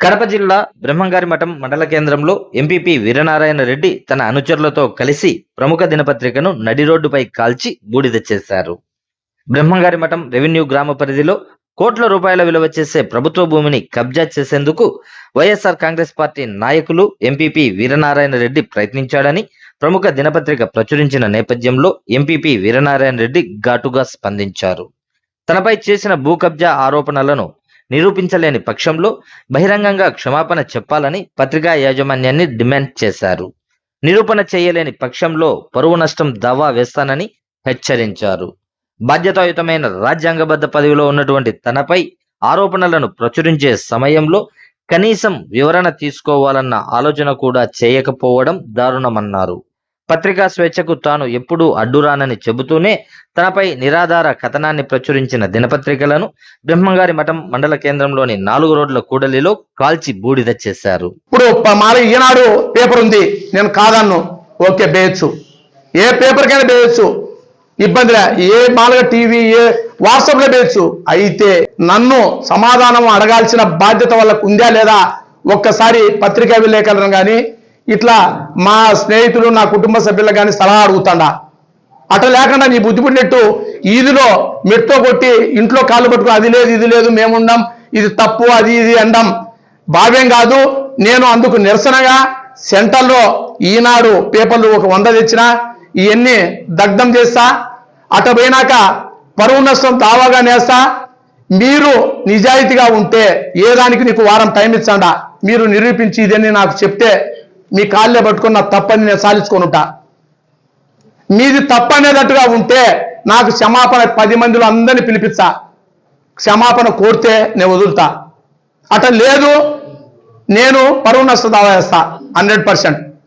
కడప జిల్లా బ్రహ్మంగారి మఠం మండల కేంద్రంలో ఎంపీపీ వీరనారాయణ రెడ్డి తన అనుచరులతో కలిసి ప్రముఖ దినపత్రికను నడి రోడ్డుపై కాల్చి బూడిద చేశారు. బ్రహ్మంగారి మఠం రెవెన్యూ గ్రామ పరిధిలో కోట్ల రూపాయల విలువ చేసే ప్రభుత్వ భూమిని కబ్జా చేసేందుకు వైఎస్ఆర్ కాంగ్రెస్ పార్టీ నాయకులు ఎంపీపీ వీరనారాయణ రెడ్డి ప్రయత్నించాడని ప్రముఖ దినపత్రిక ప్రచురించిన నేపథ్యంలో ఎంపీపీ వీరనారాయణ రెడ్డి ఘాటుగా స్పందించారు. తనపై చేసిన భూ కబ్జా ఆరోపణలను నిరూపించలేని పక్షంలో బహిరంగంగా క్షమాపణ చెప్పాలని పత్రికా యాజమాన్యాన్ని డిమాండ్ చేశారు. నిరూపణ చేయలేని పక్షంలో పరువు నష్టం దావా వేస్తానని హెచ్చరించారు. బాధ్యతాయుతమైన రాజ్యాంగబద్ధ పదవిలో ఉన్నటువంటి తనపై ఆరోపణలను ప్రచురించే సమయంలో కనీసం వివరణ తీసుకోవాలన్న ఆలోచన కూడా చేయకపోవడం దారుణమన్నారు. పత్రికా స్వేచ్ఛకు తాను ఎప్పుడూ అడ్డురానని చెబుతూనే తనపై నిరాధార కథనాన్ని ప్రచురించిన దినపత్రికలను బ్రహ్మంగారి మఠం మండల కేంద్రంలోని నాలుగు రోడ్ల కూడలిలో కాల్చి బూడిద చేశారు. ఇప్పుడు ప- మాల ఈనాడు పేపర్ ఉంది. నేను కాదన్ను. ఓకే బేయచ్చు. ఏ పేపర్కైనా బేయచ్చు. ఇబ్బంది ఏ మాలుగా టీవీ ఏ వాట్సాప్లో బేయచ్చు. అయితే నన్ను సమాధానం అడగాల్సిన బాధ్యత వాళ్ళకు ఉందా లేదా? ఒక్కసారి పత్రికా విలేకరులను కానీ ఇట్లా మా స్నేహితులు నా కుటుంబ సభ్యులు కానీ సలహా అడుగుతాడా. అట లేకుండా నీ బుద్ధి పుట్టినట్టు ఈదిలో మెట్తో కొట్టి ఇంట్లో కాళ్ళు పట్టుకుని అది లేదు ఇది లేదు మేముండం ఇది తప్పు అది ఇది అండం. భావ్యం కాదు నేను అందుకు నిరసనగా సెంటర్లో ఈనాడు పేపర్లు ఒక వంద తెచ్చిన ఇవన్నీ దగ్ధం చేస్తా అట పోయినాక పరువు నష్టం దావాగా నేస్తా మీరు నిజాయితీగా ఉంటే ఏ దానికి నీకు వారం టైం ఇచ్చాడా? మీరు నిరూపించి ఇదని నాకు చెప్తే మీ కాళ్ళే పట్టుకున్న తప్పని నేను సాధించుకొని ఉంటా మీది తప్పనేటట్టుగా ఉంటే నాకు క్షమాపణ పది మందిలో అందరిని పిలిపిస్తా. క్షమాపణ కోరితే నేను వదులుతా. అట లేదు నేను పరువు నష్ట దావా హండ్రెడ్ పర్సెంట్.